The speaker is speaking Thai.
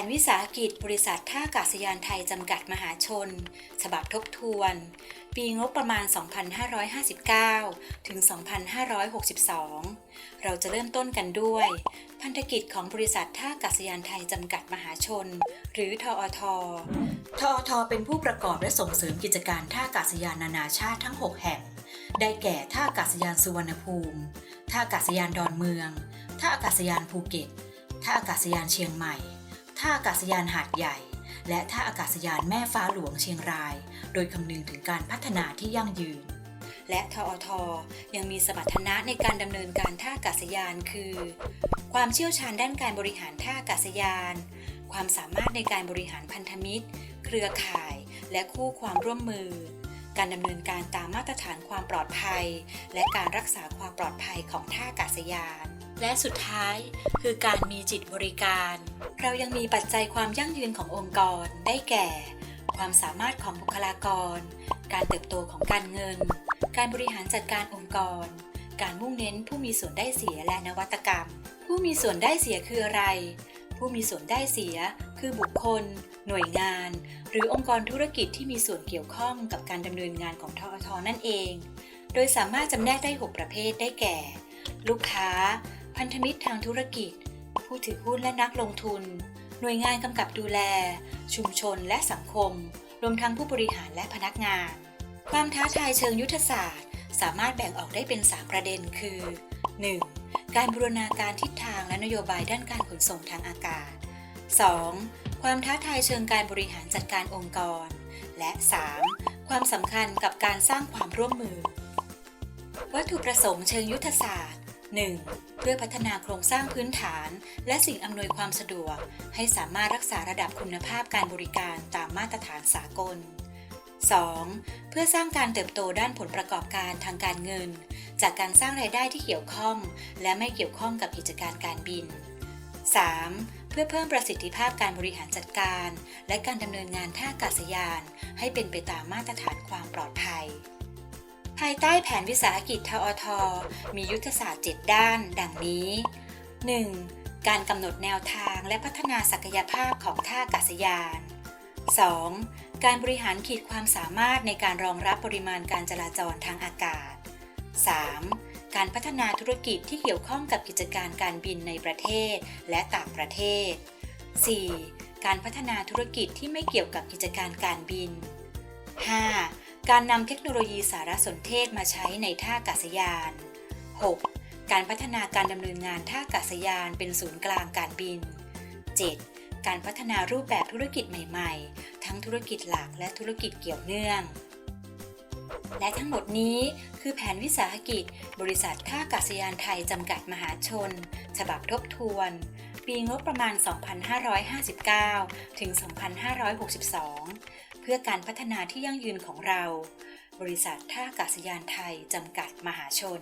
นวิสาหกิจบริษัทท่าอากาศยานไทยจำกัดมหาชน ฉบับทบทวน ปีงบประมาณ 2559 ถึง 2562 เราจะเริ่มต้นกันด้วย พันธกิจของบริษัทท่าอากาศยานไทยจำกัดมหาชน หรือทอททอทเป็นผู้ประกอบและส่งเสริมกิจการท่าอากาศยานนานาชาติทั้ง 6 แห่ง ได้แก่ท่าอากาศยานสุวรรณภูมิ ท่าอากาศยานดอนเมือง ท่าอากาศยานภูเก็ต ท่าอากาศยานเชียงใหม่ ท่าอากาศยานหาดใหญ่ และท่าอากาศยานแม่ฟ้าหลวงเชียงราย โดยคำนึงถึงการพัฒนาที่ยั่งยืน และทอทยังมีสมรรถนะในการดำเนินการท่าอากาศยานคือ ความเชี่ยวชาญด้านการบริหารท่าอากาศยาน ความสามารถในการบริหารพันธมิตร เครือข่าย และคู่ความร่วมมือ การดำเนินการตามมาตรฐานความปลอดภัย และการรักษาความปลอดภัยของท่าอากาศยาน และสุดท้ายคือการมีจิตบริการ เรายังมีปัจจัยความยั่งยืนขององค์กรได้แก่ ความสามารถของบุคลากร การเติบโตของการเงิน การบริหารจัดการองค์กร การมุ่งเน้นผู้มีส่วนได้เสียและนวัตกรรม ผู้มีส่วนได้เสียคืออะไร ผู้มีส่วนได้เสีย คือบุคคล หน่วยงาน หรือองค์กรธุรกิจที่มีส่วนเกี่ยวข้องกับการดำเนินงานของทอทนั่นเอง โดยสามารถจำแนกได้ 6 ประเภทได้แก่ ลูกค้า พันธมิตรทางธุรกิจ ผู้ถือหุ้นและนักลงทุน หน่วยงานกำกับดูแล ชุมชนและสังคม รวมทั้งผู้บริหารและพนักงาน ความท้าทายเชิงยุทธศาสตร์ สามารถแบ่งออกได้เป็น 3 ประเด็นคือ 1. การบูรณาการทิศทางและนโยบายด้านการขนส่งทางอากาศ 2. ความท้าทายเชิงการบริหารจัดการองค์กร และ 3. ความสำคัญกับการสร้างความร่วมมือ วัตถุประสงค์เชิงยุทธศาสตร์ 1. เพื่อพัฒนาโครงสร้างพื้นฐาน และสิ่งอำนวยความสะดวก ให้สามารถรักษาระดับคุณภาพการบริการตามมาตรฐานสากล 2. เพื่อสร้างการเติบโตด้านผลประกอบการทางการเงิน จากการสร้างรายได้ที่เกี่ยวข้อง และไม่เกี่ยวข้องกับกิจการการบิน 3. เพื่อเพิ่มประสิทธิภาพการบริหารจัดการ และการดำเนินงานท่าอากาศยาน ให้เป็นไปตามมาตรฐานความปลอดภัย ภายใต้แผนวิสาหกิจทอท มียุทธศาสตร์ 7 ด้าน ดังนี้ 1. การกำหนดแนวทางและพัฒนาศักยภาพของท่าอากาศยาน 2. การบริหารขีดความสามารถในการรองรับปริมาณการจราจรทางอากาศ 3. การพัฒนาธุรกิจที่เกี่ยวข้องกับกิจการการบินในประเทศและต่างประเทศ 4. การพัฒนาธุรกิจที่ไม่เกี่ยวกับกิจการการบิน 5. การนำเทคโนโลยีสารสนเทศมาใช้ในท่าอากาศยาน 6. การพัฒนาการดำเนินงานท่าอากาศยานเป็นศูนย์กลางการบิน 7. การพัฒนารูปแบบธุรกิจใหม่ๆ ทั้งธุรกิจหลักและธุรกิจเกี่ยวเนื่อง และทั้งหมดนี้คือแผนวิสาหกิจ บริษัทท่าอากาศยานไทยจำกัดมหาชน ฉบับทบทวน ปีงบประมาณ 2559 ถึง 2562 เพื่อการพัฒนาที่ยั่งยืนของเรา บริษัทท่าอากาศยานไทยจำกัดมหาชน